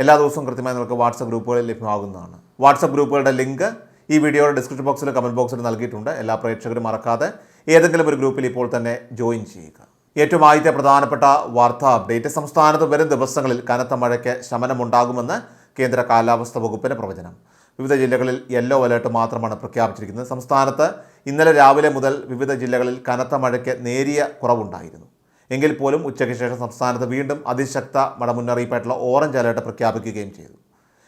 എല്ലാ ദിവസവും കൃത്യമായി നിങ്ങൾക്ക് വാട്സപ്പ് ഗ്രൂപ്പുകളിൽ ലഭ്യമാകുന്നതാണ്. വാട്സപ്പ് ഗ്രൂപ്പുകളുടെ ലിങ്ക് ഈ വീഡിയോയുടെ ഡിസ്ക്രിപ്ഷൻ ബോക്സിലും കമന്റ് ബോക്സിലും നൽകിയിട്ടുണ്ട്. എല്ലാ പ്രേക്ഷകരും മറക്കാതെ ഏതെങ്കിലും ഒരു ഗ്രൂപ്പിൽ ഇപ്പോൾ തന്നെ ജോയിൻ ചെയ്യുക. ഏറ്റവും ആദ്യത്തെ പ്രധാനപ്പെട്ട വാർത്താ അപ്ഡേറ്റ് സംസ്ഥാനത്ത് വരും ദിവസങ്ങളിൽ കനത്ത മഴയ്ക്ക് ശമനമുണ്ടാകുമെന്ന് കേന്ദ്ര കാലാവസ്ഥ വകുപ്പിന്റെ പ്രവചനം. വിവിധ ജില്ലകളിൽ യെല്ലോ അലേർട്ട് മാത്രമാണ് പ്രഖ്യാപിച്ചിരിക്കുന്നത്. സംസ്ഥാനത്ത് ഇന്നലെ രാവിലെ മുതൽ വിവിധ ജില്ലകളിൽ കനത്ത മഴയ്ക്ക് നേരിയ കുറവുണ്ടായിരുന്നു. എങ്കിൽ പോലും ഉച്ചയ്ക്ക് ശേഷം സംസ്ഥാനത്ത് വീണ്ടും അതിശക്ത മഴ മുന്നറിയിപ്പായിട്ടുള്ള ഓറഞ്ച് അലേർട്ട് പ്രഖ്യാപിക്കുകയും ചെയ്തു.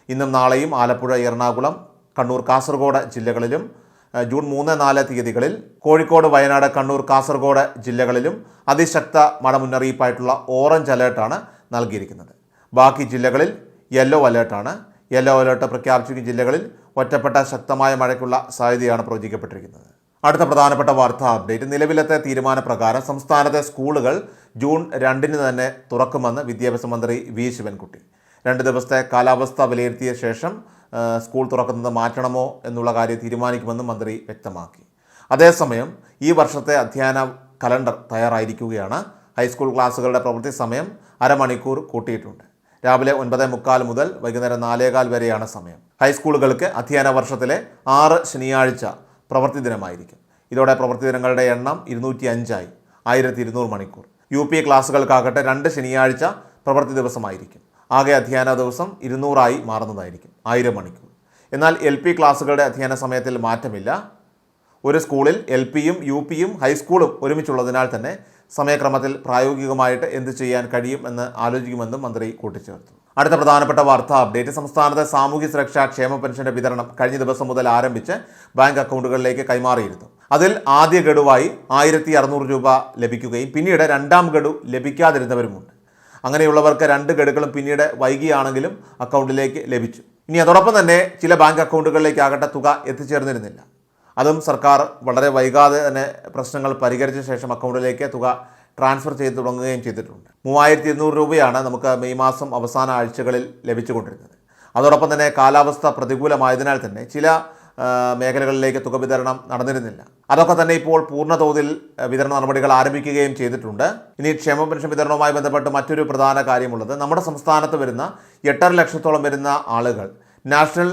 ഇന്നും നാളെയും ആലപ്പുഴ എറണാകുളം കണ്ണൂർ കാസർഗോഡ് ജില്ലകളിലും ജൂൺ മൂന്ന് നാല് തീയതികളിൽ കോഴിക്കോട് വയനാട് കണ്ണൂർ കാസർഗോഡ് ജില്ലകളിലും അതിശക്ത മഴ മുന്നറിയിപ്പായിട്ടുള്ള ഓറഞ്ച് അലേർട്ടാണ് നൽകിയിരിക്കുന്നത്. ബാക്കി ജില്ലകളിൽ യെല്ലോ അലേർട്ടാണ്. യെല്ലോ അലേർട്ട് പ്രഖ്യാപിച്ചിരിക്കുന്ന ജില്ലകളിൽ ഒറ്റപ്പെട്ട ശക്തമായ മഴയ്ക്കുള്ള സാധ്യതയാണ് പ്രവചിക്കപ്പെട്ടിരിക്കുന്നത്. അടുത്ത പ്രധാനപ്പെട്ട വാർത്താ അപ്ഡേറ്റ്. നിലവിലത്തെ തീരുമാനപ്രകാരം സംസ്ഥാനത്തെ സ്കൂളുകൾ ജൂൺ രണ്ടിന് തന്നെ തുറക്കുമെന്ന് വിദ്യാഭ്യാസ മന്ത്രി വി ശിവൻകുട്ടി. രണ്ട് ദിവസത്തെ കാലാവസ്ഥ വിലയിരുത്തിയ ശേഷം സ്കൂൾ തുറക്കുന്നത് മാറ്റണമോ എന്നുള്ള കാര്യം തീരുമാനിക്കുമെന്നും മന്ത്രി വ്യക്തമാക്കി. അതേസമയം ഈ വർഷത്തെ അധ്യയന കലണ്ടർ തയ്യാറായിരിക്കുകയാണ്. ഹൈസ്കൂൾ ക്ലാസ്സുകളുടെ പ്രവൃത്തി സമയം അരമണിക്കൂർ കൂട്ടിയിട്ടുണ്ട്. രാവിലെ ഒൻപത് മുക്കാൽ മുതൽ വൈകുന്നേരം നാലേകാൽ വരെയാണ് സമയം. ഹൈസ്കൂളുകൾക്ക് അധ്യയന വർഷത്തിലെ ആറ് ശനിയാഴ്ച പ്രവൃത്തി ദിനമായിരിക്കും. ഇതോടെ പ്രവൃത്തി ദിനങ്ങളുടെ എണ്ണം ഇരുന്നൂറ്റി അഞ്ചായി ആയിരത്തി ഇരുന്നൂറ് മണിക്കൂർ. യു പി ക്ലാസ്സുകൾക്കാകട്ടെ രണ്ട് ശനിയാഴ്ച പ്രവൃത്തി ദിവസമായിരിക്കും. ആകെ അധ്യയന ദിവസം ഇരുന്നൂറായി മാറുന്നതായിരിക്കും. ആയിരം മണിക്കൂർ. എന്നാൽ എൽ പി ക്ലാസ്സുകളുടെ അധ്യയന സമയത്തിൽ മാറ്റമില്ല. ഒരു സ്കൂളിൽ എൽ പിയും യു പിയും ഹൈസ്കൂളും ഒരുമിച്ചുള്ളതിനാൽ തന്നെ സമയക്രമത്തിൽ പ്രായോഗികമായിട്ട് എന്ത് ചെയ്യാൻ കഴിയും എന്ന് ആലോചിക്കുമെന്നും മന്ത്രി കൂട്ടിച്ചേർത്തു. അടുത്ത പ്രധാനപ്പെട്ട വാർത്താ അപ്ഡേറ്റ് സംസ്ഥാനത്തെ സാമൂഹ്യ സുരക്ഷാ ക്ഷേമ പെൻഷന്റെ വിതരണം കഴിഞ്ഞ ദിവസം മുതൽ ആരംഭിച്ച് ബാങ്ക് അക്കൗണ്ടുകളിലേക്ക് കൈമാറിയിരുന്നു. അതിൽ ആദ്യ ഗഡുവായി ആയിരത്തി അറുന്നൂറ് രൂപ ലഭിക്കുകയും പിന്നീട് രണ്ടാം ഗഡു ലഭിക്കാതിരുന്നവരുമുണ്ട്. അങ്ങനെയുള്ളവർക്ക് രണ്ട് ഗഡുക്കളും പിന്നീട് വൈകിയാണെങ്കിലും അക്കൗണ്ടിലേക്ക് ലഭിച്ചു. ഇനി അതോടൊപ്പം തന്നെ ചില ബാങ്ക് അക്കൗണ്ടുകളിലേക്കാകട്ടെ തുക എത്തിച്ചേർന്നിരുന്നില്ല. അതും സർക്കാർ വളരെ വൈകാതെ തന്നെ പ്രശ്നങ്ങൾ പരിഹരിച്ച ശേഷം അക്കൗണ്ടിലേക്ക് തുക ട്രാൻസ്ഫർ ചെയ്ത് തുടങ്ങുകയും ചെയ്തിട്ടുണ്ട്. മൂവായിരത്തി ഇരുന്നൂറ് രൂപയാണ് നമുക്ക് മെയ് മാസം അവസാന ആഴ്ചകളിൽ ലഭിച്ചുകൊണ്ടിരുന്നത്. അതോടൊപ്പം തന്നെ കാലാവസ്ഥ പ്രതികൂലമായതിനാൽ തന്നെ ചില മേഖലകളിലേക്ക് തുക വിതരണം നടന്നിരുന്നില്ല. അതൊക്കെ തന്നെ ഇപ്പോൾ പൂർണ തോതിൽ വിതരണ നടപടികൾ ആരംഭിക്കുകയും ചെയ്തിട്ടുണ്ട്. ഇനി ക്ഷേമ പെൻഷൻ വിതരണവുമായി ബന്ധപ്പെട്ട് മറ്റൊരു പ്രധാന കാര്യമുള്ളത് നമ്മുടെ സംസ്ഥാനത്ത് വരുന്ന എട്ടര ലക്ഷത്തോളം വരുന്ന ആളുകൾ നാഷണൽ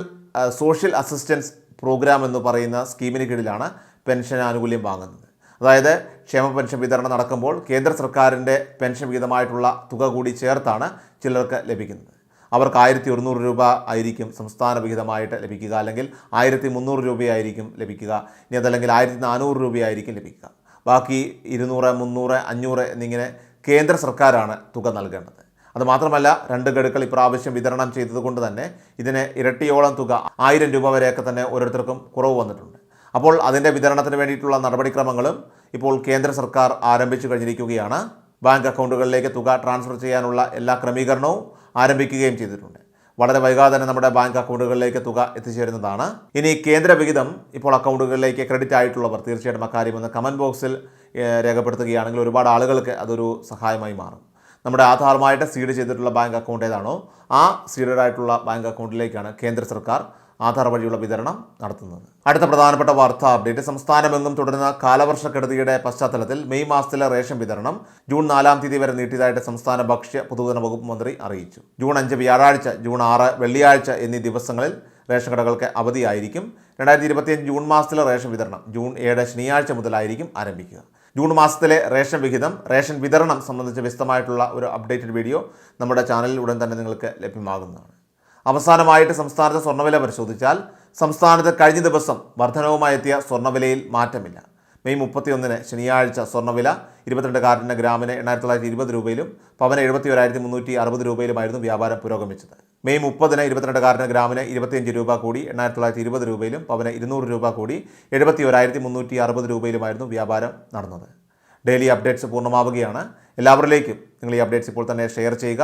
സോഷ്യൽ അസിസ്റ്റൻസ് പ്രോഗ്രാം എന്ന് പറയുന്ന സ്കീമിന് കീഴിലാണ് പെൻഷൻ ആനുകൂല്യം വാങ്ങുന്നത്. അതായത് ക്ഷേമ പെൻഷൻ വിതരണം നടക്കുമ്പോൾ കേന്ദ്ര സർക്കാരിന്റെ പെൻഷൻ വിഹിതമായിട്ടുള്ള തുക കൂടി ചേർത്താണ് ചിലർക്ക് ലഭിക്കുന്നത്. അവർക്ക് ആയിരത്തി ഒരുന്നൂറ് രൂപ ആയിരിക്കും സംസ്ഥാന വിഹിതമായിട്ട് ലഭിക്കുക. അല്ലെങ്കിൽ ആയിരത്തി മുന്നൂറ് രൂപയായിരിക്കും ലഭിക്കുക. ഇനി അതല്ലെങ്കിൽ ആയിരത്തി നാനൂറ് രൂപയായിരിക്കും ലഭിക്കുക. ബാക്കി ഇരുന്നൂറ് മുന്നൂറ് അഞ്ഞൂറ് എന്നിങ്ങനെ കേന്ദ്ര സർക്കാരാണ് തുക നൽകേണ്ടത്. അതുമാത്രമല്ല രണ്ട് ഗഡുക്കൾ ഇപ്രാവശ്യം വിതരണം ചെയ്തതുകൊണ്ട് തന്നെ ഇതിന് ഇരട്ടിയോളം തുക ആയിരം രൂപ വരെയൊക്കെ തന്നെ ഓരോരുത്തർക്കും കുറവ് വന്നിട്ടുണ്ട്. അപ്പോൾ അതിന്റെ വിതരണത്തിന് വേണ്ടിയിട്ടുള്ള നടപടിക്രമങ്ങളും ഇപ്പോൾ കേന്ദ്ര സർക്കാർ ആരംഭിച്ചു കഴിഞ്ഞിരിക്കുകയാണ്. ബാങ്ക് അക്കൗണ്ടുകളിലേക്ക് തുക ട്രാൻസ്ഫർ ചെയ്യാനുള്ള എല്ലാ ക്രമീകരണവും ആരംഭിക്കുകയും ചെയ്തിട്ടുണ്ട്. വളരെ വൈകാതെ തന്നെ നമ്മുടെ ബാങ്ക് അക്കൗണ്ടുകളിലേക്ക് തുക എത്തിച്ചേരുന്നതാണ്. ഇനി കേന്ദ്ര വിഹിതം ഇപ്പോൾ അക്കൗണ്ടുകളിലേക്ക് ക്രെഡിറ്റ് ആയിട്ടുള്ളവർ തീർച്ചയായിട്ടും അക്കാര്യം ഒന്ന് കമന്റ് ബോക്സിൽ രേഖപ്പെടുത്തുകയാണെങ്കിൽ ഒരുപാട് ആളുകൾക്ക് അതൊരു സഹായമായി മാറും. നമ്മുടെ ആധാറുമായിട്ട് സീഡ് ചെയ്തിട്ടുള്ള ബാങ്ക് അക്കൗണ്ട് ഏതാണോ ആ സീഡഡ് ആയിട്ടുള്ള ബാങ്ക് അക്കൗണ്ടിലേക്കാണ് കേന്ദ്ര സർക്കാർ ആധാർ വഴിയുള്ള വിതരണം നടത്തുന്നത്. അടുത്ത പ്രധാനപ്പെട്ട വാർത്ത അപ്ഡേറ്റ് സംസ്ഥാനമെങ്ങും തുടരുന്ന കാലവർഷക്കെടുതിയുടെ പശ്ചാത്തലത്തിൽ മെയ് മാസത്തിലെ റേഷൻ വിതരണം ജൂൺ നാലാം തീയതി വരെ നീട്ടിയതായിട്ട് സംസ്ഥാന ഭക്ഷ്യ പൊതുജന വകുപ്പ് മന്ത്രി അറിയിച്ചു. ജൂൺ അഞ്ച് വ്യാഴാഴ്ച ജൂൺ ആറ് വെള്ളിയാഴ്ച എന്നീ ദിവസങ്ങളിൽ റേഷൻ കടകൾക്ക് അവധിയായിരിക്കും. രണ്ടായിരത്തി ഇരുപത്തിയഞ്ച് ജൂൺ മാസത്തിലെ റേഷൻ വിതരണം ജൂൺ ഏഴ് ശനിയാഴ്ച മുതലായിരിക്കും ആരംഭിക്കുക. ജൂൺ മാസത്തിലെ റേഷൻ വിഹിതം റേഷൻ വിതരണം സംബന്ധിച്ച് വിശദമായിട്ടുള്ള ഒരു അപ്ഡേറ്റഡ് വീഡിയോ നമ്മുടെ ചാനലിൽ ഉടൻ തന്നെ നിങ്ങൾക്ക് ലഭ്യമാകുന്നതാണ്. അവസാനമായിട്ട് സംസ്ഥാനത്തെ സ്വർണവില പരിശോധിച്ചാൽ സംസ്ഥാനത്ത് കഴിഞ്ഞ ദിവസം വർധനവുമായി എത്തിയ സ്വർണവിലയിൽ മാറ്റമില്ല. മെയ് മുപ്പത്തിയൊന്നിന് ശനിയാഴ്ച സ്വർണവില ഇരുപത്തിരണ്ട് കാർഡിന് ഗ്രാമിന് എണ്ണായിരത്തി തൊള്ളായിരത്തി ഇരുപത് രൂപയിലും പവന് എഴുപത്തി ഒരായിരത്തി മുന്നൂറ്റി അറുപത് രൂപയിലുമായിരുന്നു വ്യാപാരം പുരോഗമിച്ചത്. മെയ് മുപ്പതിന് ഇരുപത്തിരണ്ട് കാർഡിന് ഗ്രാമിന് ഇരുപത്തിയഞ്ച് രൂപ കൂടി എണ്ണായിരത്തി തൊള്ളായിരത്തി ഇരുപത് രൂപയിലും പവന് ഇരുന്നൂറ് രൂപ കൂടി എഴുപത്തി ഒരായിരത്തി മുന്നൂറ്റി അറുപത് രൂപയിലുമായിരുന്നു വ്യാപാരം നടന്നത്. ഡെയിലി അപ്ഡേറ്റ്സ് പൂർണമാവുകയാണ്. എല്ലാവരിലേക്കും നിങ്ങൾ ഈ അപ്ഡേറ്റ്സ് ഇപ്പോൾ തന്നെ ഷെയർ ചെയ്യുക.